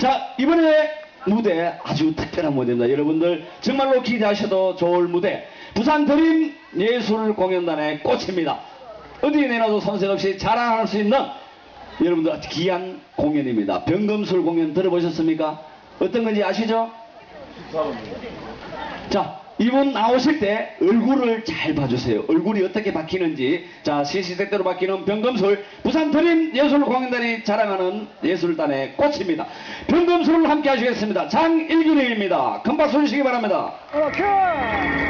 자, 이번에 무대 아주 특별한 무대입니다. 여러분들 정말로 기대하셔도 좋을 무대. 부산 드림 예술 공연단의 꽃입니다. 어디 내놔도 손색 없이 자랑할 수 있는 여러분들 귀한 공연입니다. 병금술 공연 들어보셨습니까? 어떤 건지 아시죠? 자, 이분 나오실 때 얼굴을 잘 봐주세요. 얼굴이 어떻게 바뀌는지. 자, 시시때때로 바뀌는 병금술, 부산 드림 예술공연단이 자랑하는 예술단의 꽃입니다. 병금술을 함께 하시겠습니다. 장일균입니다. 큰 박수 주시기 바랍니다.我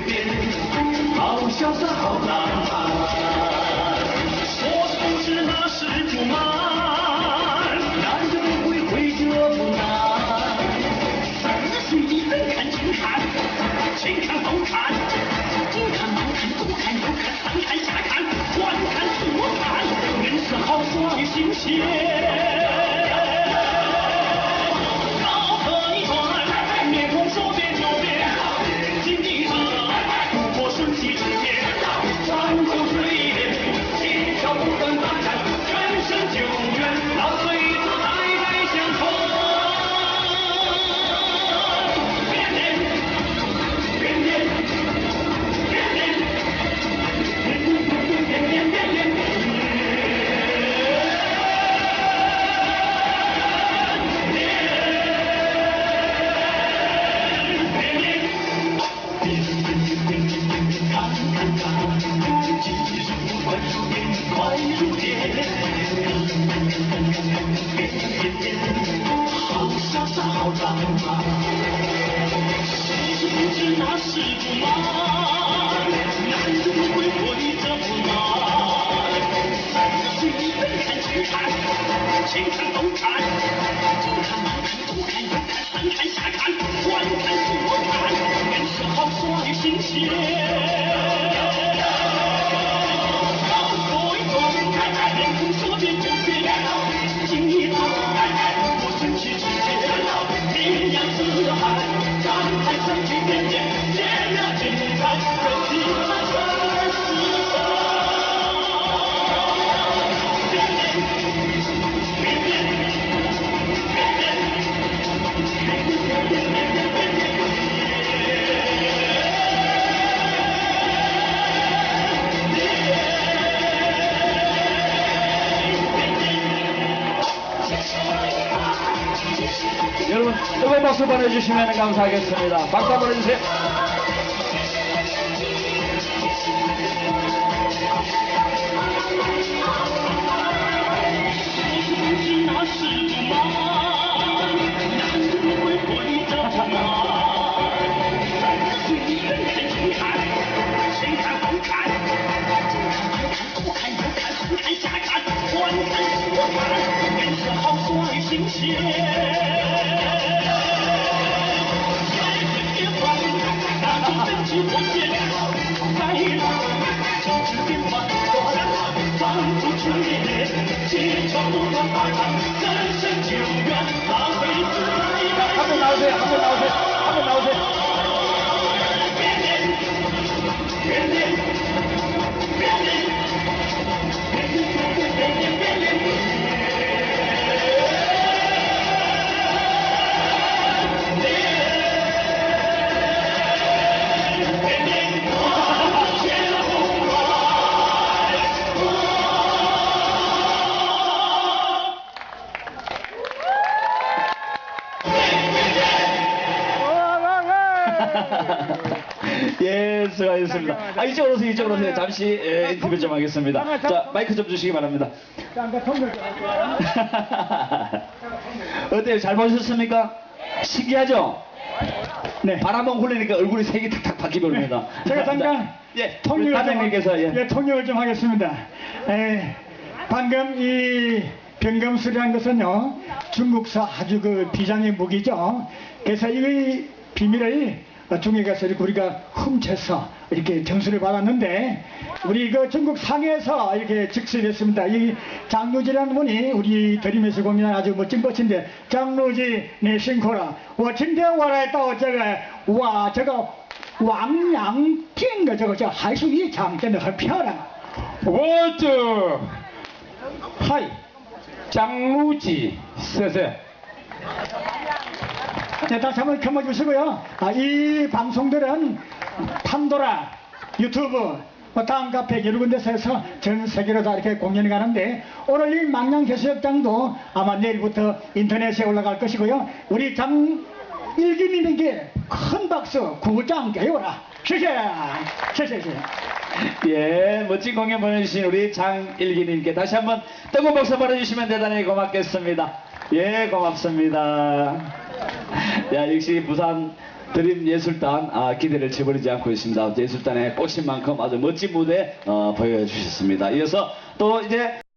变变变，好潇洒，好浪漫。说的不是那是不满，男人不会会这不难。四岁的人看近看，近看后看，近看慢看左看右看上看下看，观看左看，人是好耍的新鲜。难就不会活这么忙 여러분, 뜨거운 박수 보내주시면 감사하겠습니다. 박수 한번 해주세요. 千游人纷纷追赶赶走纷纷追赶来了福音来了祥云满满地歌声唱 좋습니다. 아, 이쪽으로 오세요, 이쪽으로 오세요. 잠시 예, 인터뷰 좀 하겠습니다. 자, 마이크 좀 주시기 바랍니다. 어때요? 잘 보셨습니까? 신기하죠? 네. 바람만 굴리니까 얼굴이 색이 탁탁 바뀌버립니다. 제가 잠깐 자, 예, 통역을 좀, 예. 예, 통역을 좀 하겠습니다. 에, 방금 이 병검술이라는 것은요 중국서 아주 그 비장의 무기죠. 그래서 이 비밀을 중국에 가서 이렇게 우리가 훔쳐서 이렇게 점수를 받았는데 우리 그 중국 상해에서 이렇게 즉시됐습니다. 이 장루지라는 분이 우리 드림에서 공연한 아주 멋진 꽃인데 장루지 내 신코라 我今天我来到这个哇这个王阳郡的这个叫海水浴场真的很漂亮。 워터 하이 장루지 세세 네, 다시 한번 켜어주시고요 아, 이 방송들은 판도라, 유튜브, 뭐 다음 카페 여러 군데서 전 세계로 다 이렇게 공연이 가는데 오늘 이 망량 개수역장도 아마 내일부터 인터넷에 올라갈 것이고요. 우리 장 일기님에게 큰 박수 구장 깨워라. 시세, 시세, 시세. 예, 멋진 공연 보내주신 우리 장일기님께 다시 한번 뜨거운 박수 보내주시면 대단히 고맙겠습니다. 예, 고맙습니다. 야, 역시 부산 드림 예술단 아, 기대를 저버리지 않고 있습니다. 예술단의 꽃인 만큼 아주 멋진 무대 어, 보여주셨습니다. 이어서 또 이제